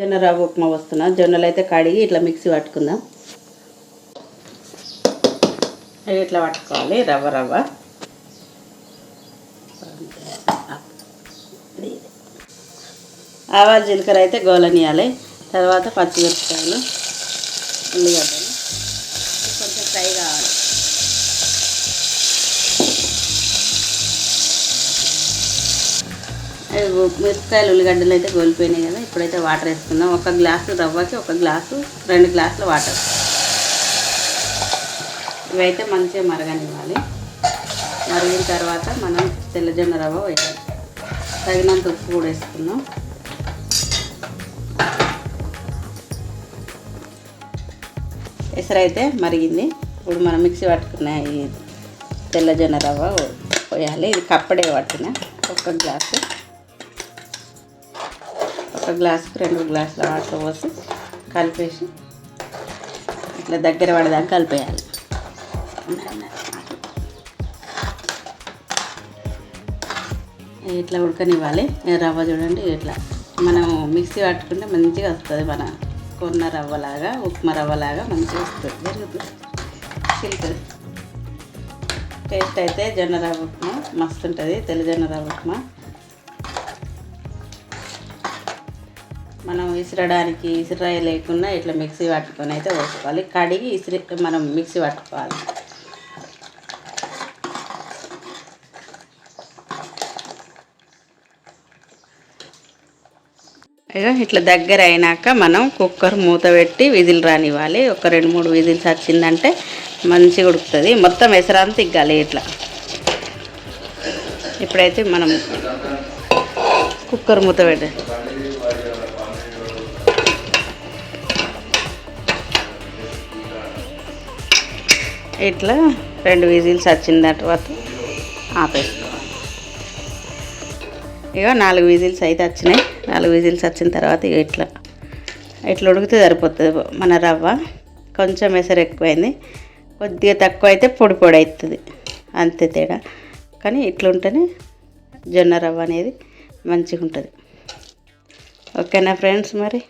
జొన్న రవ్వ ఉప్మా వస్తున్నా. జొన్నలు అయితే కడిగి ఇట్లా మిక్సీ పట్టుకుందాం. ఇట్లా పట్టుకోవాలి? రవ్వ రవ్వ. ఆవాలు జీలకర్ర అయితే గోలనియాలి. తర్వాత పచ్చిమిరపకాయలు ఉల్లిగడ్డలు. కొంచెం ఫ్రై కావాలి. మిరపకాయలు ఉల్లిగడ్డలు అయితే గోలిపోయినాయి కదా ఇప్పుడైతే వాటర్ వేసుకుందాం. ఒక గ్లాసు రవ్వకి ఒక గ్లాసు రెండు గ్లాసులు వాటర్ ఇవైతే మంచిగా మరగనివ్వాలి. మరిగిన తర్వాత మనం తెల్లజొన్న రవ్వ వేయాలి. తగినంత ఉప్పు కూడా వేసుకుందాం. ఎసరైతే మరిగింది. ఇప్పుడు మనం మిక్సీ పట్టుకున్న ఈ తెల్లజొన్న రవ్వ పోయాలి ఇది కప్పడే పట్టిన. ఒక గ్లాసు ఒక గ్లాసుకు రెండు గ్లాసుల వాటర్ పోసి కలిపేసి ఇట్లా దగ్గర పడదాకా కలిపేయాలి. ఇట్లా ఉడకనివ్వాలి? రవ్వ చూడండి ఇట్లా మనం మిక్సీ పట్టుకుంటే మంచిగా వస్తుంది మన కొన్న రవ్వలాగా ఉప్మా రవ్వలాగా మంచిగా వస్తుంది. జరుగుతుంది? చిలుకది టేస్ట్ అయితే జొన్న రవ్వ ఉప్మా మస్తు ఉంటుంది. తెల్ల జొన్న రవ్వ ఉప్మా. మనం విసిరడానికి ఇసిరాయి లేకుండా ఇట్లా మిక్సీ పట్టుకొని అయితే పోసుకోవాలి. కడిగి ఇసిరి మనం మిక్సీ పట్టుకోవాలి. ఇట్లా దగ్గర అయినాక మనం కుక్కర్ మూత పెట్టి విజిల్ రానివ్వాలి. ఒక రెండు మూడు విజిల్స్ వచ్చిందంటే మంచిగా ఉడుకుతుంది. మొత్తం ఎసరంతా ఇగ్గాలి ఇట్లా. ఇప్పుడైతే మనం కుక్కర్ మూత పెట్టాలి ఇట్లా రెండు విజిల్స్ వచ్చిన తర్వాత ఆపేసుకోవాలి. ఇక నాలుగు విజిల్స్ అయితే వచ్చినాయి. నాలుగు విజిల్స్ వచ్చిన తర్వాత ఇక ఇట్లా ఇట్లా ఉడికితే సరిపోతుంది మన రవ్వ. కొంచెం ఎసరు ఎక్కువైంది. కొద్దిగా తక్కువ అయితే పొడి పొడి అవుతుంది. అంతే తేడా. కానీ ఇట్లా ఉంటేనే జొన్న రవ్వ అనేది మంచిగా ఉంటుంది ఓకేనా ఫ్రెండ్స్ మరి?